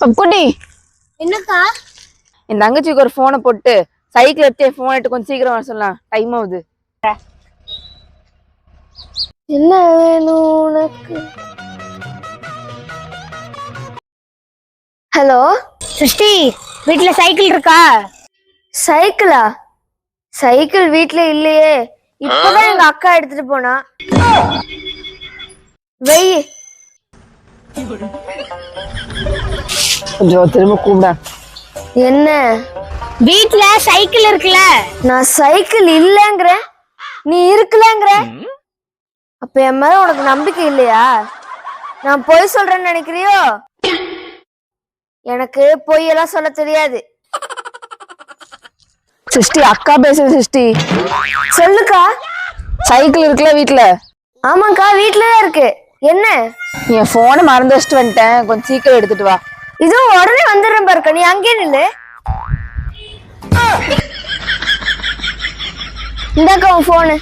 பப்புக்குட்டி என்னக்கா? என் தங்கச்சிக்கு ஒரு போனை போட்டு சைக்கிள் எடுத்து போன் எடுத்து கொஞ்சம் சீக்கிரம் வர சொல்லலாம். டைம் ஆகுது. என்ன வேணும் உனக்கு? ஹலோ? சிருஷ்டி வீட்ல சைக்கிள் இருக்கா? சைக்கிளா சைக்கிள் வீட்ல இல்லையே. இப்பதான் எங்க அக்கா எடுத்துட்டு போனா. வெய். கொஞ்சம் திரும்ப கூப்பிட. என்ன? வீட்ல சைக்கிள் இருக்குல்ல? நான் சைக்கிள் இல்லைங்கிறேன் நீ இருக்கலங்கிற. அப்ப என் மேல உனக்கு நம்பிக்கை இல்லையா? நான் பொய் சொல்றேன்னு நினைக்கிறியோ? எனக்கு பொய்யெல்லாம் சொல்ல தெரியாது. சிருஷ்டி அக்கா பேசுது சிருஷ்டி சொல்லுக்கா. சைக்கிள் இருக்குல்ல வீட்ல? ஆமாக்கா வீட்லதான் இருக்கு. என்ன? என் போனை மறந்து வச்சுட்டு வந்துட்டேன். கொஞ்சம் சீக்கிரம் எடுத்துட்டு வா. இதோ உடனே வந்துடுறேன் பாருக்க நீ அங்கே நில்லு. இந்தாக்கா உன் போனு